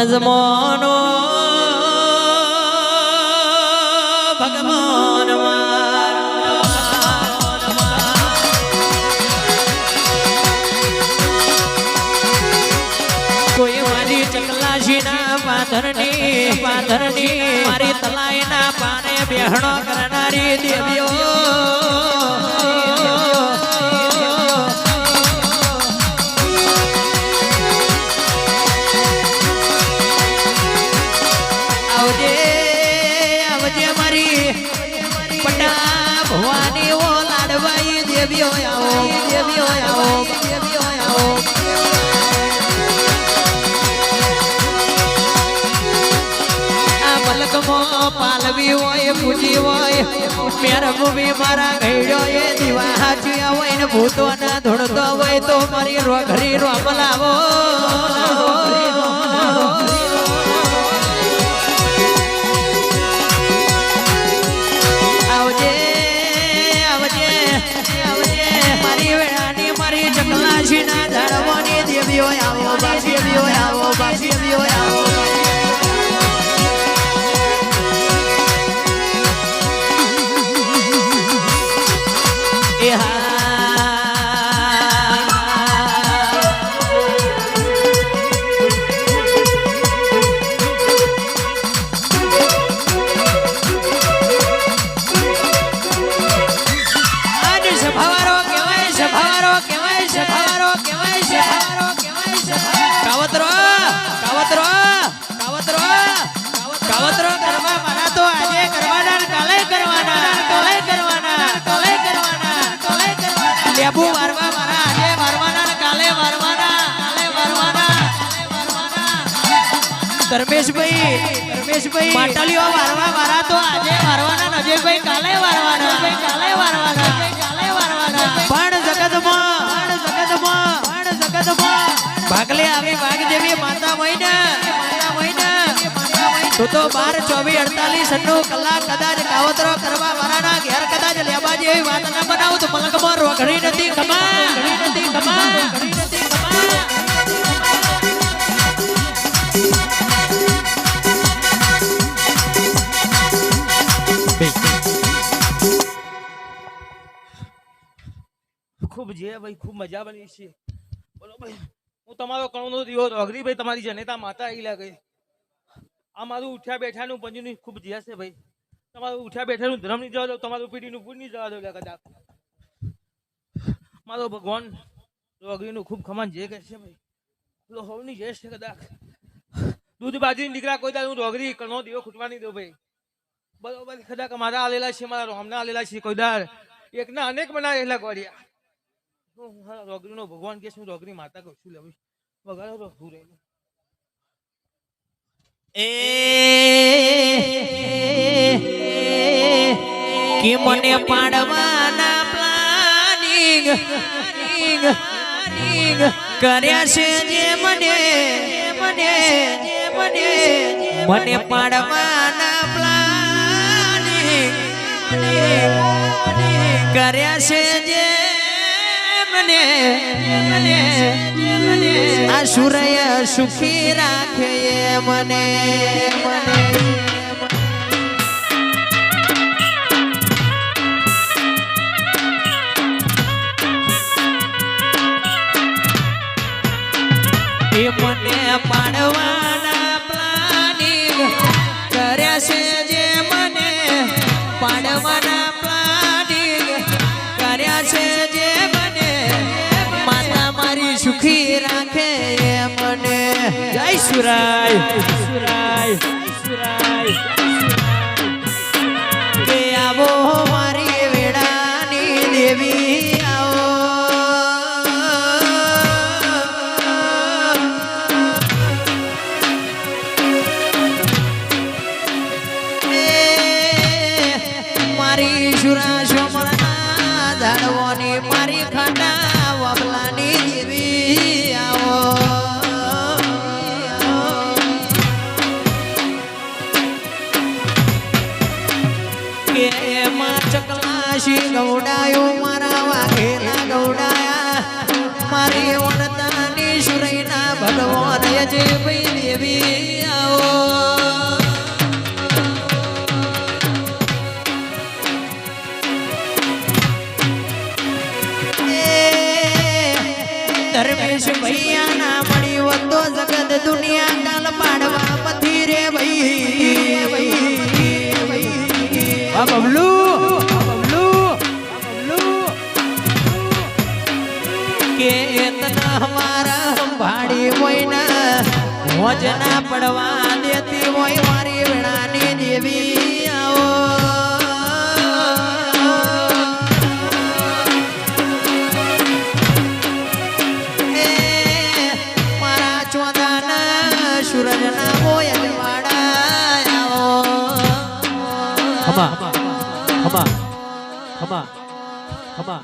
નજમોનો ભગવાન કોઈ મારી ચકલાશીના પાથરની પાથરની મારી તલાઈના પાને બેહણો કરનારી દેવીઓ. દેવીઓ આવો દેવીઓ હોય પૂજી હોય ને ભૂતો ના હોય તો મારી રોઘરી રોમલાવો આવજે ઝાડવાની દેવીઓ આવો બા દેવીઓ આવો બા દેવીઓ આવો એ હા આજ સભાવારો કહેવાય સભાવારો કહેવાય સભાવારો કહેવાય સભાવારો કહેવાય સભાવારો. કાવતરો કાવતરો કાવતરો કરવાના, કાલે કરવાના કાલે કરવાના લેબુ વારવા મારા તો આજે વારવાના કાલે વારવાના કાલે વારવાના કાલે વારવાના. પણ જગતમાં ભાગલે આવી ભાગ જેવી માતા મહિને. તો તો બાર ચોવી અડતાલીસ કલાક કદાચ કાવતરો કરવા મારાના ઘેર કદાચ લેવા જેવી વાત ના બનાવું તો મલકમાં રોકડી નથી કમા નથી ખૂબ જે ભાઈ, ખૂબ મજા બની છે. બોલો ભાઈ. તમારો કણનો દીવો અઘરી ભાઈ, તમારી જનેતા માતા આવી લાગે આ મારું ઉઠ્યા બેઠાનું પંજનું ખૂબ જે છે ભાઈ. તમારું ઉઠ્યા બેઠાનું ધર્મ નહીં જવા દો, તમારું પીઢીનું પૂર નહીં જવા દો કદાચ. મારો ભગવાન અઘરીનું ખૂબ ખમાન જે કહે છે ભાઈ. લો હોવની જે છે કદાચ. દૂધ બાજરી દીકરા કોઈ દાડું રોગરી કણો દીવો ખૂટવા નહીં દો ભાઈ. બરોબર, કદાચ મારા આલેલા છે, મારા રોમના આલેલા છે, કોઈ દાર એકના અનેક બનાવેલા ગોળિયા. હું રોગરીનો ભગવાન કે શું રોગરી માતા કહું છું લેવું એ, કે મને પાડવાના પ્લાનિંગ કર્યા છે જે મને મને મને. મને પાડવાના પ્લાનિંગ કર્યા છે જે મને આ સુરય સુખી રાખે મને મને. જય સુરાય સુરાય સુરાય કે આવો મારી વેડાની દેવી મારી સુરા શોમળના ઝાડવાની મારી ખાટા શી ગૌડાયો મારા વાઘેલા ગૌડાયા? મારી વણતાની સુરૈના ભગવાન જે ભાઈ દેવી આવો. ધર્મેશ ભૈયા ના મળી વધો જગત દુનિયા કાલ પાડવા પથી રે ભાઈ બબલુ મોજ ના પડવા દેતી હોય મારી વેણાની દેવી આવો. મારા સૂરજના મોયલ વાડા આવો. ખમા ખમા ખમા ખમા